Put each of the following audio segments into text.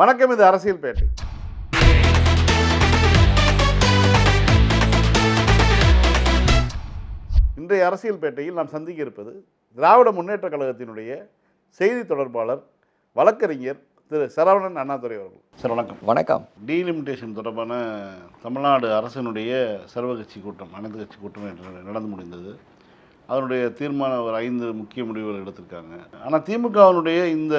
வணக்கம் இது அரசியல் பேட்டை. இன்றைய அரசியல் பேட்டையில் நாம் சந்திக்க இருப்பது திராவிட முன்னேற்ற கழகத்தினுடைய செய்தி தொடர்பாளர் வழக்கறிஞர் திரு சரவணன் அண்ணாதுரை அவர்கள். சார் வணக்கம். வணக்கம். டீலிமிட்டேஷன் தொடர்பான தமிழ்நாடு அரசினுடைய சர்வகட்சி கூட்டம் அனைத்து கட்சி கூட்டம் நடந்து முடிந்தது. அதனுடைய தீர்மானம் ஒரு ஐந்து முக்கிய முடிவுகள் எடுத்திருக்காங்க. ஆனால் திமுகவினுடைய இந்த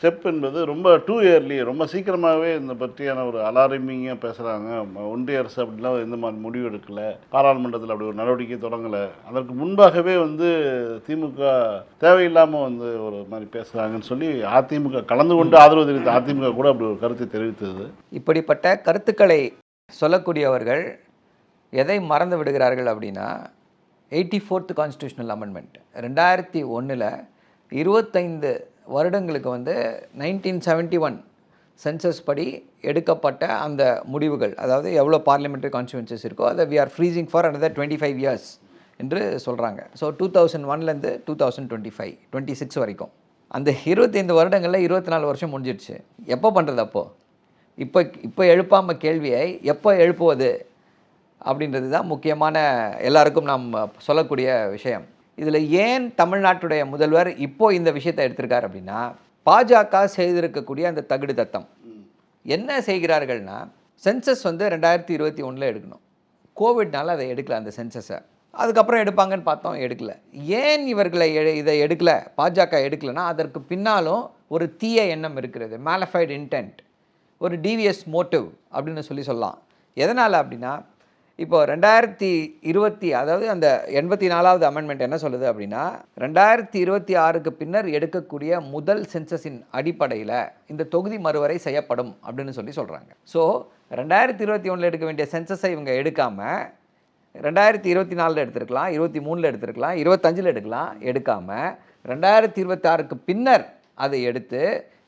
ஸ்டெப் என்பது ரொம்ப டூ இயர்லி ரொம்ப சீக்கிரமாகவே இந்த பற்றியான ஒரு அலாரமிங்காக பேசுகிறாங்க ஒன்றிய அரசு அப்படிலாம் எந்த மாதிரி முடிவு எடுக்கலை. பாராளுமன்றத்தில் அப்படி ஒரு நடவடிக்கை தொடங்கலை. அதற்கு முன்பாகவே வந்து திமுக தேவையில்லாமல் வந்து ஒரு மாதிரி பேசுகிறாங்கன்னு சொல்லி அதிமுக கலந்து கொண்டு ஆதரவு தெரிவித்த அதிமுக கூட அப்படி ஒரு கருத்தை தெரிவித்தது. இப்படிப்பட்ட கருத்துக்களை சொல்லக்கூடியவர்கள் எதை மறந்து விடுகிறார்கள் அப்படின்னா எயிட்டி ஃபோர்த் கான்ஸ்டியூஷனல் அமெண்ட்மெண்ட் ரெண்டாயிரத்தி ஒன்றில் இருபத்தைந்து வருடங்களுக்கு வந்து நைன்டீன் செவன்ட்டி ஒன் சென்சஸ் படி எடுக்கப்பட்ட அந்த முடிவுகள். அதாவது எவ்வளோ பார்லிமெண்ட்ரி கான்ஸ்டியூன்சஸ் இருக்கோ அதை we are freezing for another twenty five years என்று சொல்கிறாங்க ஸோ டூ தௌசண்ட் ஒன்லேருந்து two thousand twenty five twenty six வரைக்கும். அந்த இருபத்தைந்து வருடங்களில் இருபத்தி நாலு வருஷம் முடிஞ்சிடுச்சு எப்போ பண்ணுறது அப்போது இப்போ இப்போ எழுப்பாமல் கேள்வியை எப்போ எழுப்புவது? அப்படின்றது தான் முக்கியமான எல்லாருக்கும் நாம் சொல்லக்கூடிய விஷயம். இதில் ஏன் தமிழ்நாட்டுடைய முதல்வர் இப்போ இந்த விஷயத்தை எடுத்திருக்கார் அப்படின்னா பாஜக செய்திருக்கக்கூடிய அந்த தகுடு தத்தம். என்ன செய்கிறார்கள்னா சென்சஸ் வந்து ரெண்டாயிரத்தி இருபத்தி ஒன்றில் எடுக்கணும். கோவிட்னால அதை எடுக்கல அந்த சென்சஸை. அதுக்கப்புறம் எடுப்பாங்கன்னு பார்த்தோம் எடுக்கல. ஏன் இவர்களை எ- இதை எடுக்கலை பாஜக எடுக்கலைன்னா அதற்கு பின்னாலும் ஒரு தீய எண்ணம் இருக்கிறது. மேலஃபைடு இன்டென்ட் ஒரு டிவிஎஸ் மோட்டிவ் அப்படின்னு சொல்லி சொல்லலாம். எதனால் அப்படின்னா இப்போது ரெண்டாயிரத்தி இருபத்தி அதாவது அந்த எண்பத்தி நாலாவது அமெண்ட்மெண்ட் என்ன சொல்லுது அப்படின்னா ரெண்டாயிரத்தி இருபத்தி ஆறுக்கு பின்னர் எடுக்கக்கூடிய முதல் சென்சஸின் அடிப்படையில் இந்த தொகுதி மறுவரை செய்யப்படும் அப்படின்னு சொல்லி சொல்கிறாங்க ஸோ ரெண்டாயிரத்தி இருபத்தி ஒன்றில் எடுக்க வேண்டிய சென்சஸை இவங்க எடுக்காமல் ரெண்டாயிரத்தி இருபத்தி நாலில் எடுத்திருக்கலாம் இருபத்தி மூணில் எடுத்திருக்கலாம் இருபத்தஞ்சில் எடுக்கலாம் எடுக்காமல் ரெண்டாயிரத்தி இருபத்தாறுக்கு பின்னர் அதை எடுத்து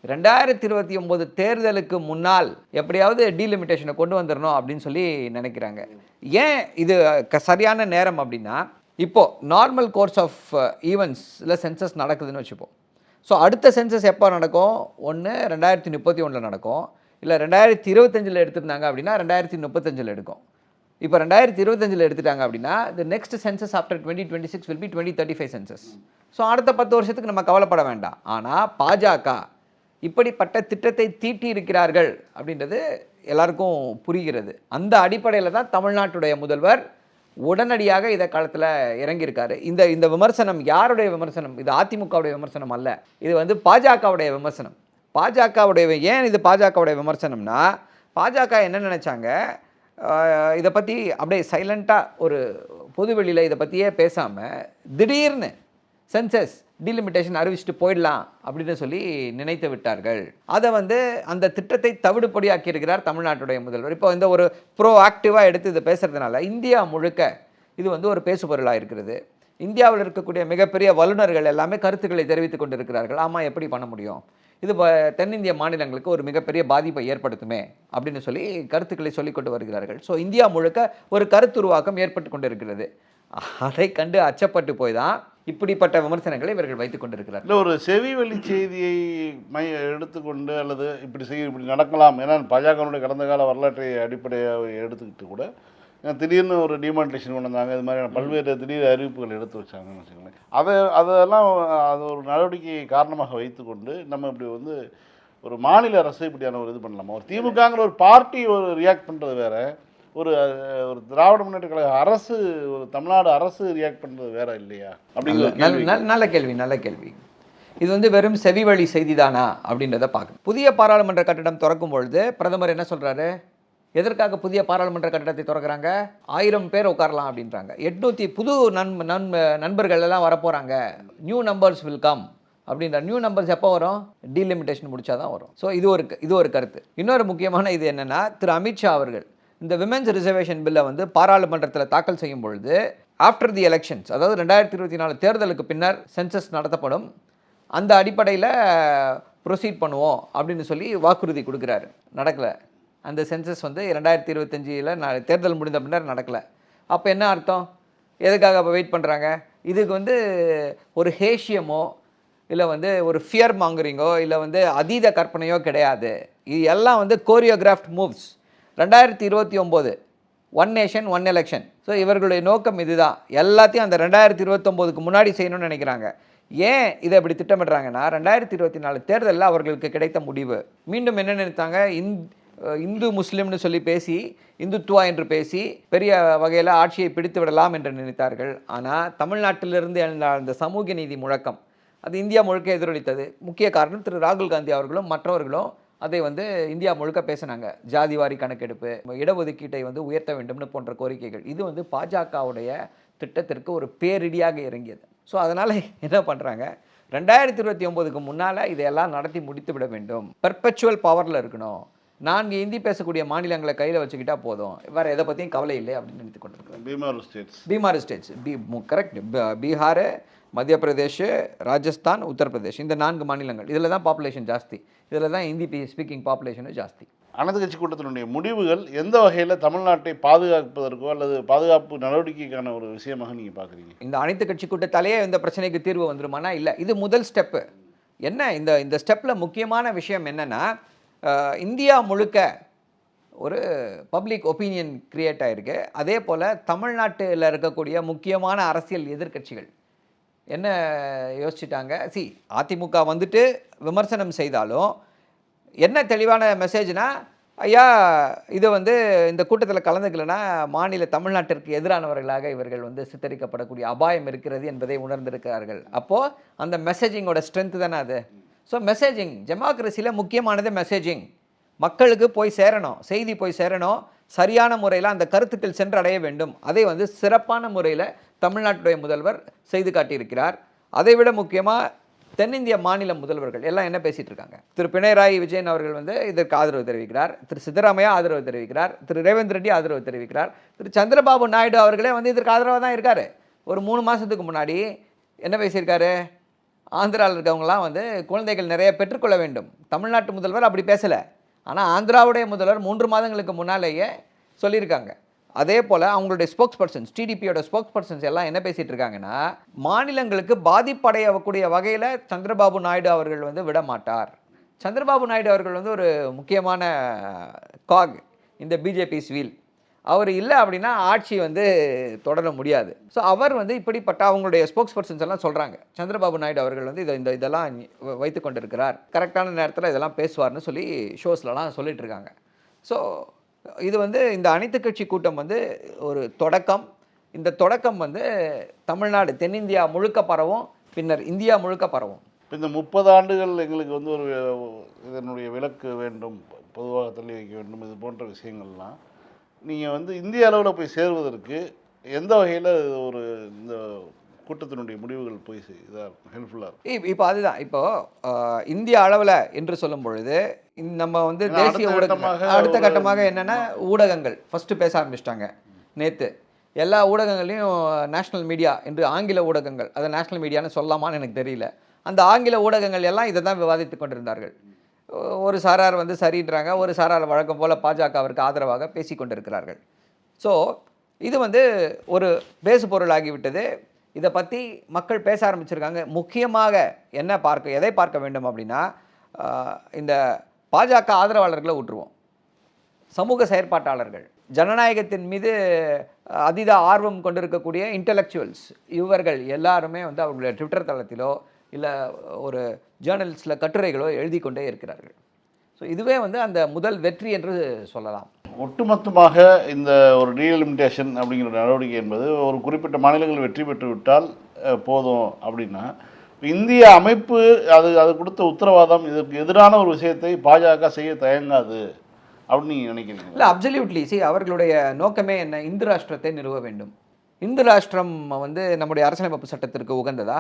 ரெண்டாயிரத்தி இருபத்தி ஒம்பது தேர்தலுக்கு முன்னால் எப்படியாவது டீலிமிட்டேஷனை கொண்டு வந்துடணும் அப்படின்னு சொல்லி நினைக்கிறாங்க. ஏன் இது க- சரியான நேரம் அப்படின்னா இப்போது நார்மல் கோர்ஸ் ஆஃப் ஈவெண்ட்ஸில் சென்சஸ் நடக்குதுன்னு வச்சுப்போம். ஸோ அடுத்த சென்சஸ் எப்போ நடக்கும்? ஒன்று ரெண்டாயிரத்தி முப்பத்தி ஒன்றில் நடக்கும். இல்லை ரெண்டாயிரத்தி இருபத்தஞ்சில் எடுத்திருந்தாங்க அப்படின்னா ரெண்டாயிரத்தி முப்பத்தஞ்சில் எடுக்கும். இப்போ ரெண்டாயிரத்தி இருபத்தஞ்சில் எடுத்துட்டாங்க அப்படின்னா the next census after twenty twenty six will be twenty thirty five census so அடுத்த பத்து வருஷத்துக்கு நம்ம கவலைப்பட வேண்டாம். ஆனால் பாஜக இப்படிப்பட்ட திட்டத்தை தீட்டியிருக்கிறார்கள் அப்படின்றது எல்லாருக்கும் புரிகிறது. அந்த அடிப்படையில் தான் தமிழ்நாட்டுடைய முதல்வர் உடனடியாக இதை காலத்தில் இறங்கியிருக்காரு. இந்த இந்த விமர்சனம் யாருடைய விமர்சனம்? இது அதிமுகவுடைய விமர்சனம் அல்ல. இது வந்து பாஜகவுடைய விமர்சனம். பாஜகவுடைய ஏன் இது பாஜகவுடைய விமர்சனம்னா பாஜக என்ன நினச்சாங்க? இதை பற்றி அப்படியே சைலண்ட்டாக ஒரு பொதுவெளியில் இதை பற்றியே பேசாமல் திடீர்னு சென்சஸ் டிலிமிட்டேஷன் அறிவிச்சுட்டு போயிடலாம் அப்படின்னு சொல்லி நினைத்து விட்டார்கள். அதை வந்து அந்த திட்டத்தை தவிடுபடியாக்கி இருக்கிறார் தமிழ்நாட்டுடைய முதல்வர். இப்போ இந்த ஒரு ப்ரோ ஆக்டிவாக எடுத்து இதை பேசுறதுனால இந்தியா முழுக்க இது வந்து ஒரு பேசுபொருளாக இருக்கிறது. இந்தியாவில் இருக்கக்கூடிய மிகப்பெரிய வல்லுநர்கள் எல்லாமே கருத்துக்களை தெரிவித்துக் கொண்டிருக்கிறார்கள். ஆமாம் எப்படி பண்ண முடியும்? இது ப- தென்னிந்திய மாநிலங்களுக்கு ஒரு மிகப்பெரிய பாதிப்பை ஏற்படுத்துமே அப்படின்னு சொல்லி கருத்துக்களை சொல்லிக்கொண்டு வருகிறார்கள். ஸோ இந்தியா முழுக்க ஒரு கருத்துருவாக்கம் ஏற்பட்டு கொண்டிருக்கிறது. அதை கண்டு அச்சப்பட்டு போய் தான் இப்படிப்பட்ட விமர்சனங்களை இவர்கள் வைத்துக் கொண்டிருக்கிறார் இல்லை ஒரு செவி வழி செய்தியை மைய எடுத்துக்கொண்டு அல்லது இப்படி செய்ய இப்படி நடக்கலாம் ஏன்னா பாஜகனுடைய கடந்த கால வரலாற்றை அடிப்படையாக எடுத்துக்கிட்டு கூட திடீர்னு ஒரு டிமான்டேஷன் கொண்டு வந்தாங்க. இது மாதிரியான பல்வேறு திடீர் அறிவிப்புகள் எடுத்து வச்சாங்கன்னு வச்சுக்கோங்களேன். அதை அதெல்லாம் அது ஒரு நடவடிக்கையை காரணமாக வைத்துக்கொண்டு நம்ம இப்படி வந்து ஒரு மாநில அரசு இப்படியான ஒரு இது பண்ணலாமா? ஒரு திமுகங்கிற ஒரு பார்ட்டி ஒரு ரியாக்ட் பண்ணுறது வேறு. ஒரு ஒரு திராவிட முன்னேற்ற கழக அரசு ஒரு தமிழ்நாடு அரசு ரியாக்ட் பண்ணுறது வேற இல்லையா? அப்படிங்கிற நல்ல கேள்வி. நல்ல- கேள்வி இது வந்து வெறும் செவி வழி செய்திதானா அப்படின்றத பார்க்கணும். புதிய பாராளுமன்ற கட்டிடம் திறக்கும் பொழுது பிரதமர் என்ன சொல்றாரு? எதற்காக புதிய பாராளுமன்ற கட்டிடத்தை திறக்கிறாங்க? ஆயிரம் பேர் உட்காரலாம் அப்படின்றாங்க. எட்நூத்தி புது நண் நண் நண்பர்கள் எல்லாம் வரப்போறாங்க. நியூ நம்பர்ஸ் வில் கம் அப்படின்ற நியூ நம்பர்ஸ் எப்போ வரும்? டீலிமிட்டேஷன் முடிச்சா தான் வரும். ஸோ இது ஒரு இது ஒரு கருத்து. இன்னொரு முக்கியமான இது என்னன்னா திரு அமித்ஷா அவர்கள். இந்த விமென்ஸ் ரிசர்வேஷன் பில்லை வந்து பாராளுமன்றத்தில் தாக்கல் செய்யும் பொழுது ஆஃப்டர் தி எலெக்ஷன்ஸ் அதாவது ரெண்டாயிரத்தி இருபத்தி நாலு தேர்தலுக்கு பின்னர் சென்சஸ் நடத்தப்படும். அந்த அடிப்படையில் ப்ரொசீட் பண்ணுவோம் அப்படின்னு சொல்லி வாக்குறுதி கொடுக்குறாரு. நடக்கலை. அந்த சென்சஸ் வந்து ரெண்டாயிரத்தி இருபத்தஞ்சில் தேர்தல் முடிந்த பின்னர் நடக்கலை. அப்போ என்ன அர்த்தம்? எதுக்காக அப்போ வெயிட் பண்ணுறாங்க இதுக்கு வந்து ஒரு ஹேஷியமோ இல்லை வந்து ஒரு ஃபியர் மாங்குறீங்கோ இல்லை வந்து அதீத கற்பனையோ கிடையாது. இது எல்லாம் வந்து கோரியோகிராஃப்ட் மூவ்ஸ் ரெண்டாயிரத்தி இருபத்தி ஒம்போது one nation one election so இவர்களுடைய நோக்கம் இதுதான். எல்லாத்தையும் அந்த ரெண்டாயிரத்தி இருபத்தொம்போதுக்கு முன்னாடி செய்யணும்னு நினைக்கிறாங்க. ஏன் இதை இப்படி திட்டமிடுறாங்கன்னா ரெண்டாயிரத்தி இருபத்தி நாலு தேர்தலில் அவர்களுக்கு கிடைத்த முடிவு. மீண்டும் என்ன நினைத்தாங்க? இந் இந்து முஸ்லீம்னு சொல்லி பேசி இந்துத்துவா என்று பேசி பெரிய வகையில் ஆட்சியை பிடித்து விடலாம் என்று நினைத்தார்கள். ஆனால் தமிழ்நாட்டிலிருந்து எழுந்த அந்த சமூக நீதி முழக்கம் அது இந்தியா முழுக்க எதிரொலித்தது. முக்கிய காரணம் திரு ராகுல் காந்தி அவர்களும் மற்றவர்களும் அதை வந்து இந்தியா முழுக்க பேசினாங்க. ஜாதிவாரி கணக்கெடுப்பு இடஒதுக்கீட்டை வந்து உயர்த்த வேண்டும்னு போன்ற கோரிக்கைகள். இது வந்து பாஜகவுடைய திட்டத்திற்கு ஒரு பேரிடியாக இறங்கியது. ஸோ அதனால் என்ன பண்ணுறாங்க ரெண்டாயிரத்தி இருபத்தி ஒம்போதுக்கு முன்னால் இதையெல்லாம் நடத்தி முடித்து விட வேண்டும். பெர்பெச்சுவல் பவரில் இருக்கணும். நான்கு இந்தி பேசக்கூடிய மாநிலங்களை கையில் வச்சுக்கிட்டா போதும். வேறு எதை பற்றியும் கவலை இல்லை அப்படின்னு நினைத்து கொண்டிருக்கிறோம். Bimar states. Bimar states. Be correct Bihar Madhya Pradesh Rajasthan Uttar Pradesh. இந்த நான்கு மாநிலங்கள். இதில் தான் பாப்புலேஷன் ஜாஸ்தி. இதில் தான் ஹிந்தி ஸ்பீக்கிங் பாப்புலேஷனும் ஜாஸ்தி. அனைத்து கட்சி கூட்டத்தினுடைய முடிவுகள் எந்த வகையில் தமிழ்நாட்டை பாதுகாப்பதற்கோ அல்லது பாதுகாப்பு நடவடிக்கைக்கான ஒரு விஷயமாக நீங்கள் பார்க்குறீங்க? இந்த அனைத்து கட்சி கூட்டத்தாலேயே இந்த பிரச்சனைக்கு தீர்வு வந்துருமானா? இல்லை. இது முதல் ஸ்டெப்பு. என்ன இந்த இந்த ஸ்டெப்பில் முக்கியமான விஷயம் என்னென்னா இந்தியா முழுக்க ஒரு பப்ளிக் ஒப்பீனியன் கிரியேட் ஆகிருக்கு அதே போல் தமிழ்நாட்டில் இருக்கக்கூடிய முக்கியமான அரசியல் எதிர்க்கட்சிகள். என்ன யோசிச்சிட்டாங்க? சி அதிமுக வந்துட்டு விமர்சனம் செய்தாலும் என்ன தெளிவான மெசேஜ்னா ஐயா இது வந்து இந்த கூட்டத்தில் கலந்துக்கலைன்னா மாநில தமிழ்நாட்டிற்கு எதிரானவர்களாக இவர்கள் வந்து சித்தரிக்கப்படக்கூடிய அபாயம் இருக்கிறது என்பதை உணர்ந்திருக்கிறார்கள். அப்போது அந்த மெசேஜிங்கோட ஸ்ட்ரென்த்து தானே அது? ஸோ மெசேஜிங் டெமோக்ரஸியில் முக்கியமானது மெசேஜிங் மக்களுக்கு போய் சேரணும் செய்தி போய் சேரணும் சரியான முறையில் அந்த கருத்துக்கள் சென்றடைய வேண்டும். அதை வந்து சிறப்பான முறையில் தமிழ்நாட்டுடைய முதல்வர் செய்து காட்டியிருக்கிறார். அதை விட முக்கியமாக தென்னிந்திய மாநில முதல்வர்கள் எல்லாம் என்ன பேசிகிட்டு இருக்காங்க? திரு பினராயி விஜயன் அவர்கள் வந்து இதற்கு ஆதரவு தெரிவிக்கிறார். திரு சித்தராமையா ஆதரவு தெரிவிக்கிறார். திரு ரேவந்த் ரெட்டி ஆதரவு தெரிவிக்கிறார். திரு சந்திரபாபு நாயுடு அவர்களே வந்து இதற்கு ஆதரவாக தான் இருக்கார். ஒரு மூணு மாதத்துக்கு முன்னாடி என்ன பேசியிருக்காரு? ஆந்திராவில் இருக்கவங்களாம் வந்து குழந்தைகள் நிறைய பெற்றுக்கொள்ள வேண்டும். தமிழ்நாட்டு முதல்வர் அப்படி பேசலை. ஆனால் ஆந்திராவுடைய முதல்வர் மூன்று மாதங்களுக்கு முன்னாலேயே சொல்லியிருக்காங்க. அதே போல் அவங்களுடைய ஸ்போக்ஸ் பர்சன்ஸ் டிடிபியோட ஸ்போக்ஸ் பர்சன்ஸ் எல்லாம் என்ன பேசிகிட்டு இருக்காங்கன்னா மாநிலங்களுக்கு பாதிப்படையக்கூடிய வகையில் சந்திரபாபு நாயுடு அவர்கள் வந்து விட மாட்டார் சந்திரபாபு நாயுடு அவர்கள் வந்து ஒரு முக்கியமான காக் இந்த பிஜேபி ஸ்வீல் அவர் இல்லை அப்படின்னா ஆட்சி வந்து தொடர முடியாது. ஸோ அவர் வந்து இப்படிப்பட்ட அவங்களுடைய ஸ்போக்ஸ் பர்சன்ஸ் எல்லாம் சொல்கிறாங்க சந்திரபாபு நாயுடு அவர்கள் வந்து இதை இந்த இதெல்லாம் வ- வைத்து கொண்டிருக்கிறார் கரெக்டான நேரத்தில் இதெல்லாம் பேசுவார்னு சொல்லி ஷோஸ்லலாம் சொல்லிட்டு இருக்காங்க ஸோ இது வந்து இந்த அனைத்து கட்சி கூட்டம் வந்து ஒரு தொடக்கம். இந்த தொடக்கம் வந்து தமிழ்நாடு தென்னிந்தியா முழுக்க பரவும் பின்னர் இந்தியா முழுக்க பரவும். இப்போ இந்த முப்பது ஆண்டுகள் எங்களுக்கு வந்து ஒரு இதனுடைய விலக்கு வேண்டும் பொதுவாக தள்ளி வைக்க வேண்டும் இது போன்ற விஷயங்கள்லாம். நீங்கள் வந்து இந்திய அளவில் போய் சேர்வதற்கு எந்த வகையில் ஒரு இந்த கூட்டத்தினுடைய முடிவுகள் போய் இதாக ஹெல்ப்ஃபுல்லாக இருக்கும் இப்போ அதுதான். இப்போ இந்திய அளவில் என்று சொல்லும் பொழுது நம்ம வந்து தேசிய கட்டமாக அடுத்த கட்டமாக என்னன்னா ஊடகங்கள். ஃபர்ஸ்ட் பேச ஆரம்பிச்சிட்டாங்க நேத்து. எல்லா ஊடகங்களையும் நேஷனல் மீடியா என்று ஆங்கில ஊடகங்கள். அதை நேஷனல் மீடியான்னு சொல்லலாமான்னு எனக்கு தெரியல. அந்த ஆங்கில ஊடகங்கள் எல்லாம் இதை தான் விவாதித்து கொண்டிருந்தார்கள். ஒரு சாரார் வந்து சரின்றாங்க. ஒரு சாரார் வழக்கம் போல் பாஜகவிற்கு ஆதரவாக பேசி கொண்டிருக்கிறார்கள். ஸோ இது வந்து ஒரு பேசு பொருளாகிவிட்டது இதை பற்றி மக்கள் பேச ஆரம்பிச்சிருக்காங்க. முக்கியமாக என்ன பார்க்க எதை பார்க்க வேண்டும் அப்படின்னா இந்த பாஜக ஆதரவாளர்களை விட்டுருவோம் சமூக செயற்பாட்டாளர்கள் ஜனநாயகத்தின் மீது அஹ், அதீத ஆர்வம் கொண்டிருக்கக்கூடிய இன்டலெக்சுவல்ஸ் இவர்கள் எல்லாருமே வந்து அவர்களுடைய ட்விட்டர் தளத்திலோ இல்லை ஒரு ஜேர்னல்ஸில் கட்டுரைகளோ எழுதி கொண்டே இருக்கிறார்கள். ஸோ இதுவே வந்து அந்த முதல் வெற்றி என்று சொல்லலாம். ஒட்டுமொத்தமாக இந்த ஒரு டீலிமிட்டேஷன் அப்படிங்கிற நடவடிக்கை என்பது ஒரு குறிப்பிட்ட மாநிலங்கள் வெற்றி பெற்று விட்டால் அஹ், போதும் அப்படின்னா இந்திய அமைப்பு அது அது கொடுத்த உத்தரவாதம் இதற்கு எதிரான ஒரு விஷயத்தை பாஜக செய்ய தயங்காது அப்படின்னு நீங்கள் நினைக்கிறீங்க இல்லை அப்சல்யூட்லி சி அவர்களுடைய நோக்கமே என்ன? இந்து ராஷ்டிரத்தை நிறுவ வேண்டும். இந்து ராஷ்டிரம் வந்து நம்முடைய அரசியலமைப்பு சட்டத்திற்கு உகந்ததா?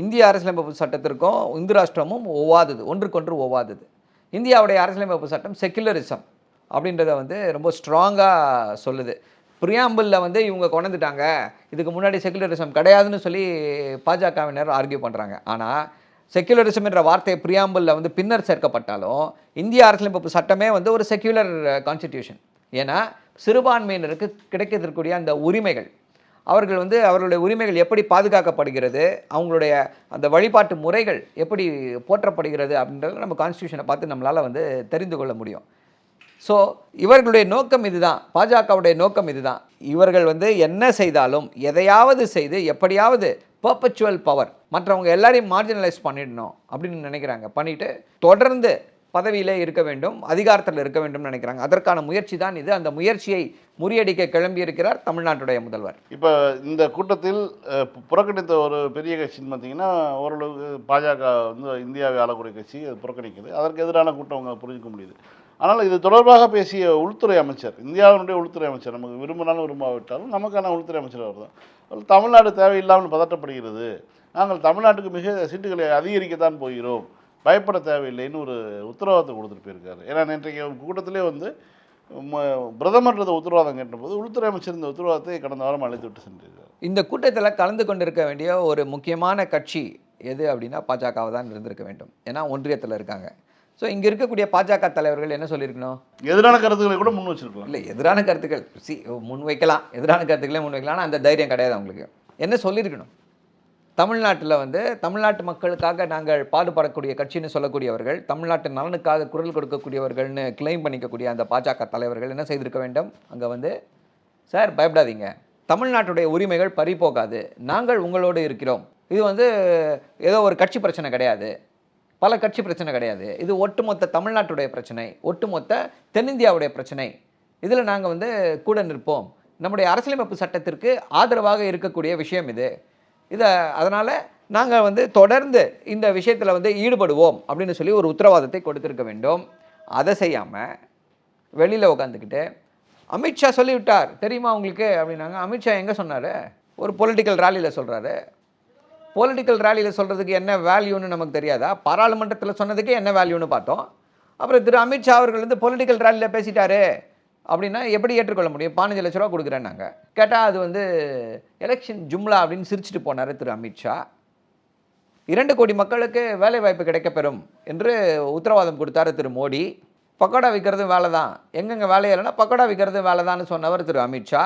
இந்திய அரசியலமைப்பு சட்டத்திற்கும் இந்து ராஷ்டிரமும் ஒவ்வாதது ஒன்றுக்கொன்று ஒவ்வாதது. இந்தியாவுடைய அரசியலமைப்பு சட்டம் செக்குலரிசம் அப்படின்றத வந்து ரொம்ப ஸ்ட்ராங்காக சொல்லுது. பிரியாம்பிளில் வந்து இவங்க கொண்டுட்டாங்க இதுக்கு முன்னாடி செக்குலரிசம் கிடையாதுன்னு சொல்லி பாஜகவினர் ஆர்கியூ பண்ணுறாங்க ஆனால் செக்குலரிசம் என்ற வார்த்தை பிரியாம்பிளில் வந்து பின்னர் சேர்க்கப்பட்டாலும் இந்திய அரசியலமைப்பு சட்டமே வந்து ஒரு செக்யூலர் கான்ஸ்டிடியூஷன் ஏன்னா சிறுபான்மையினருக்கு கிடைக்கக்கூடிய அந்த உரிமைகள் அவர்கள் வந்து அவர்களுடைய உரிமைகள் எப்படி பாதுகாக்கப்படுகிறது அவங்களுடைய அந்த வழிபாட்டு முறைகள் எப்படி போற்றப்படுகிறது அப்படின்றத நம்ம கான்ஸ்டியூஷனை பார்த்து நம்மளால் வந்து தெரிந்து கொள்ள முடியும். ஸோ இவர்களுடைய நோக்கம் இதுதான். பாஜகவுடைய நோக்கம் இதுதான். இவர்கள் வந்து என்ன செய்தாலும் எதையாவது செய்து எப்படியாவது பர்பச்சுவல் பவர் மற்றவங்க எல்லாரையும் மார்ஜினலைஸ் பண்ணிடணும் அப்படின்னு நினைக்கிறாங்க. பண்ணிட்டு தொடர்ந்து பதவியிலே இருக்க வேண்டும் அதிகாரத்தில் இருக்க வேண்டும் நினைக்கிறாங்க. அதற்கான முயற்சி தான் இது. அந்த முயற்சியை முறியடிக்க கிளம்பியிருக்கிறார் தமிழ்நாட்டுடைய முதல்வர். இப்போ இந்த கூட்டத்தில் புறக்கணித்த ஒரு பெரிய கட்சின்னு பார்த்தீங்கன்னா ஓரளவுக்கு பாஜக வந்து இந்தியாவை ஆளக்கூடிய கட்சி அது புறக்கணிக்குது. அதற்கு எதிரான கூட்டம் அவங்க புரிஞ்சுக்க முடியுது. ஆனால் இது தொடர்பாக பேசிய உள்துறை அமைச்சர் இந்தியாவினுடைய உள்துறை அமைச்சர் நமக்கு விரும்பினாலும் விரும்பாவிட்டாலும் நமக்கான உள்துறை அமைச்சர் அவர் தான் தமிழ்நாடு தேவையில்லாமல் பதட்டப்படுகிறது. நாங்கள் தமிழ்நாட்டுக்கு மிக சீட்டுகளை அதிகரிக்கத்தான் போகிறோம். பயப்பட தேவையில்லைன்னு ஒரு உத்தரவாதத்தை கொடுத்துட்டு போயிருக்காரு. ஏன்னா நேற்றைக்கு கூட்டத்திலே வந்து ம- பிரதமர் இந்த உத்தரவாதம் கேட்டபோது உள்துறை அமைச்சர் இந்த உத்தரவாதத்தை கடந்த வாரம் அழைத்து விட்டு சென்றிருக்கார். இந்த கூட்டத்தில் கலந்து கொண்டிருக்க வேண்டிய ஒரு முக்கியமான கட்சி எது அப்படின்னா பாஜகவை தான் இருந்திருக்க வேண்டும். ஏன்னா ஒன்றியத்தில் இருக்காங்க. ஸோ இங்கே இருக்கக்கூடிய பாஜக தலைவர்கள் என்ன சொல்லியிருக்கணும்? எதிரான கருத்துக்களை கூட முன் வச்சிருக்கலாம். இல்லை எதிரான கருத்துக்கள். சி முன் வைக்கலாம். எதிரான கருத்துக்களே முன் வைக்கலாம். ஆனால் அந்த தைரியம் கிடையாது அவங்களுக்கு. என்ன சொல்லியிருக்கணும்? தமிழ்நாட்டில் வந்து தமிழ்நாட்டு மக்களுக்காக நாங்கள் பாடுபடக்கூடிய கட்சின்னு சொல்லக்கூடியவர்கள் தமிழ்நாட்டு நலனுக்காக குரல் கொடுக்கக்கூடியவர்கள்னு கிளைம் பண்ணிக்கக்கூடிய அந்த பாஜக தலைவர்கள் என்ன செய்திருக்க வேண்டும்? அங்கே வந்து சார் பயப்படாதீங்க. தமிழ்நாட்டுடைய உரிமைகள் பறிபோகாது நாங்கள் உங்களோடு இருக்கிறோம். இது வந்து ஏதோ ஒரு கட்சி பிரச்சனை கிடையாது. பல கட்சி பிரச்சனை கிடையாது. இது ஒட்டுமொத்த தமிழ்நாட்டுடைய பிரச்சனை ஒட்டுமொத்த தென்னிந்தியாவுடைய பிரச்சனை. இதில் நாங்கள் வந்து கூட நிற்போம். நம்முடைய அரசியலமைப்பு சட்டத்திற்கு ஆதரவாக இருக்கக்கூடிய விஷயம் இது. இதை அதனால் நாங்கள் வந்து தொடர்ந்து இந்த விஷயத்தில் வந்து ஈடுபடுவோம் அப்படின்னு சொல்லி ஒரு உத்தரவாதத்தை கொடுத்துருக்க வேண்டும். அதை செய்யாமல் வெளியில் உட்காந்துக்கிட்டு அமித்ஷா சொல்லிவிட்டார். தெரியுமா உங்களுக்கு? அப்படின்னாங்க. அமித்ஷா எங்கே சொன்னார்? ஒரு பொலிட்டிக்கல் ரேலியில் சொல்கிறாரு பொலிட்டிக்கல் ரேலியில் சொல்கிறதுக்கு என்ன வேல்யூன்னு நமக்கு தெரியாதா? பாராளுமன்றத்தில் சொன்னதுக்கு என்ன வேல்யூன்னு பார்த்தோம். அப்புறம் திரு அமித்ஷா அவர்கள் வந்து பொலிட்டிக்கல் ரேலியில் பேசிட்டாரு. அப்படின்னா எப்படி ஏற்றுக்கொள்ள முடியும்? பதினஞ்சு லட்ச ரூபா கொடுக்குறேன்னாங்க. கேட்டால் அது வந்து எலெக்ஷன் ஜும்லா அப்படின்னு சிரிச்சிட்டு போனார் திரு அமித்ஷா இரண்டு கோடி மக்களுக்கு வேலை வாய்ப்பு கிடைக்கப்பெறும் என்று உத்தரவாதம் கொடுத்தார் திரு மோடி. பக்கோடா விற்கிறதும் வேலை தான் எங்கெங்கே வேலை இல்லைன்னா பக்கோடா விற்கிறது வேலை தான் சொன்னவர் திரு அமித்ஷா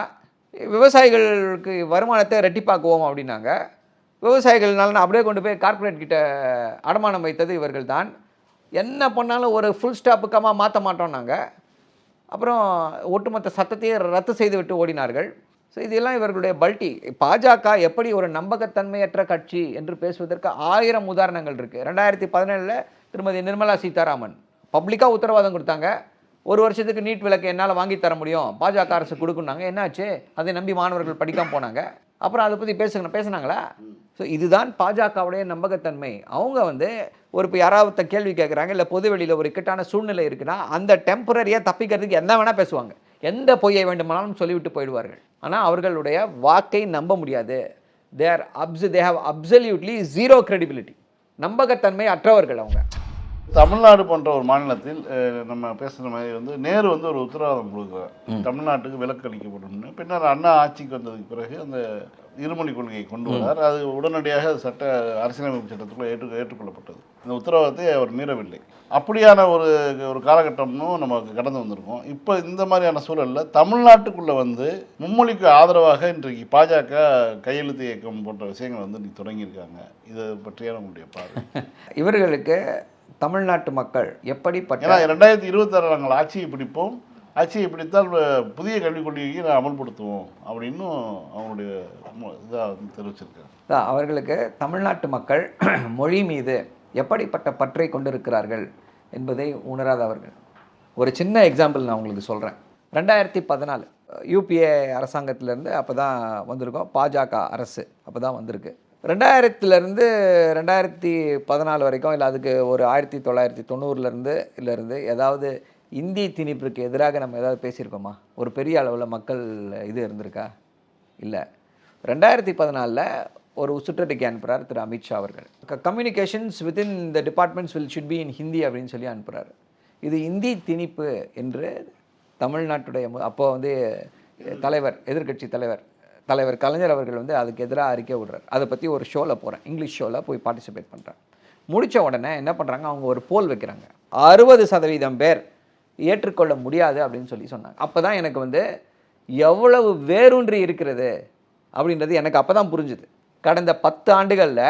விவசாயிகளுக்கு வருமானத்தை ரெட்டிப்பாக்குவோம் அப்படின்னாங்க. விவசாயிகள்னால அப்படியே கொண்டு போய் கார்ப்பரேட் கிட்ட அடமானம் வைத்தது இவர்கள் தான் என்ன பண்ணாலும் ஒரு ஃபுல் ஸ்டாப்புக்கமாக மாற்ற மாட்டோம் நாங்கள் அப்புறம் ஒட்டுமொத்த சத்தத்தையே ரத்து செய்துவிட்டு ஓடினார்கள். ஸோ இதெல்லாம் இவர்களுடைய பல்டி. பாஜக எப்படி ஒரு நம்பகத்தன்மையற்ற கட்சி என்று பேசுவதற்கு ஆயிரம் உதாரணங்கள் இருக்குது ரெண்டாயிரத்தி பதினேழில் திருமதி நிர்மலா சீதாராமன் பப்ளிக்காக உத்தரவாதம் கொடுத்தாங்க. ஒரு வருஷத்துக்கு நீட் விளக்கு என்னால் வாங்கி தர முடியும். பாஜக அரசு கொடுக்குனாங்க என்னாச்சு? அதை நம்பி மாணவர்கள் படிக்காம போனாங்க. அப்புறம் அதை பற்றி பேசுங்க பேசுனாங்களா? ஸோ இதுதான் பாஜகவுடைய நம்பகத்தன்மை. அவங்க வந்து ஒரு இப்போ யாராவது கேள்வி கேட்குறாங்க இல்லை பொது வெளியில் ஒரு இக்கட்டான சூழ்நிலை இருக்குன்னா அந்த டெம்பரரியாக தப்பிக்கிறதுக்கு என்ன வேணால் பேசுவாங்க. எந்த பொய்யை வேண்டுமானாலும் சொல்லிவிட்டு போயிடுவார்கள். ஆனால் அவர்களுடைய வாக்கை நம்ப முடியாது. They are ups they have absolutely zero credibility. நம்பகத்தன்மை அற்றவர்கள் அவங்க. தமிழ்நாடு போன்ற ஒரு மாநிலத்தில் நம்ம பேசுகிற மாதிரி வந்து நேரு வந்து ஒரு உத்தரவாதம் கொடுக்குறார். தமிழ்நாட்டுக்கு விலக்கு அளிக்கப்படும். பின்னர் அண்ணா ஆட்சிக்கு வந்ததுக்கு பிறகு அந்த இருமொழி கொள்கையை கொண்டு வரார் அது உடனடியாக சட்ட அரசியலமைப்பு சட்டத்துக்குள்ள ஏற்று ஏற்றுக்கொள்ளப்பட்டது. இந்த உத்தரவாதத்தை அவர் மீறவில்லை. அப்படியான ஒரு ஒரு காலகட்டமும் நமக்கு கடந்து வந்திருக்கோம். இப்போ இந்த மாதிரியான சூழலில் தமிழ்நாட்டுக்குள்ளே வந்து மும்மொழிக்கு ஆதரவாக இன்றைக்கு பாஜக கையெழுத்து இயக்கம் போன்ற விஷயங்கள் வந்து இன்னைக்கு தொடங்கியிருக்காங்க. இதை பற்றியான உங்களுடைய பார்வை. இவர்களுக்கு தமிழ்நாட்டு மக்கள் எப்படிப்பட்ட ஏன்னா ரெண்டாயிரத்தி இருபத்தாறு நாங்கள் ஆட்சியை பிடிப்போம். ஆட்சியை இப்படித்தான் புதிய கல்விக் கொள்கையை நான் அமல்படுத்துவோம் அப்படின்னு அவங்களுடைய இதாக தெரிவிச்சிருக்கேன் தெரிவிச்சிருக்காங்க. அவர்களுக்கு தமிழ்நாட்டு மக்கள் மொழி மீது எப்படிப்பட்ட பற்றை கொண்டிருக்கிறார்கள் என்பதை உணராத அவர்கள். ஒரு சின்ன எக்ஸாம்பிள் நான் உங்களுக்கு சொல்கிறேன் ரெண்டாயிரத்தி பதினாலு யூபிஏ அரசாங்கத்திலேருந்து அப்போ தான் வந்திருக்கோம் பாஜக அரசு அப்போ தான் வந்திருக்கு. ரெண்டாயிரத்துலேருந்து ரெண்டாயிரத்தி பதினாலு வரைக்கும் இல்லை அதுக்கு ஒரு ஆயிரத்தி தொள்ளாயிரத்தி தொண்ணூறுலேருந்து இருந்து ஏதாவது இந்தி திணிப்பிற்கு எதிராக நம்ம ஏதாவது பேசியிருக்கோமா? ஒரு பெரிய அளவில் மக்கள் இது இருந்திருக்கா? இல்லை. ரெண்டாயிரத்தி பதினாலில் ஒரு சுற்றறிக்கை அனுப்புகிறார் திரு அமித்ஷா அவர்கள். Communications within the departments will should be in Hindi அப்படின்னு சொல்லி அனுப்புகிறாரு இது இந்தி திணிப்பு என்று தமிழ்நாட்டுடைய அப்போ வந்து தலைவர் எதிர்க்கட்சி தலைவர் தலைவர் கலைஞர் அவர்கள் வந்து அதுக்கு எதிராக அறிக்கை விடுறார். அதை பற்றி ஒரு ஷோவில் போகிறேன் இங்கிலீஷ் ஷோவில் போய் பார்ட்டிசிபேட் பண்ணுறேன் முடித்த உடனே என்ன பண்ணுறாங்க அவங்க ஒரு போல் வைக்கிறாங்க. அறுபது சதவீதம் பேர் ஏற்றுக்கொள்ள முடியாது அப்படின்னு சொல்லி சொன்னாங்க. அப்போ தான் எனக்கு வந்து எவ்வளவு வேரூன்றி இருக்கிறது அப்படின்றது எனக்கு அப்போ தான் புரிஞ்சுது. கடந்த பத்து ஆண்டுகளில்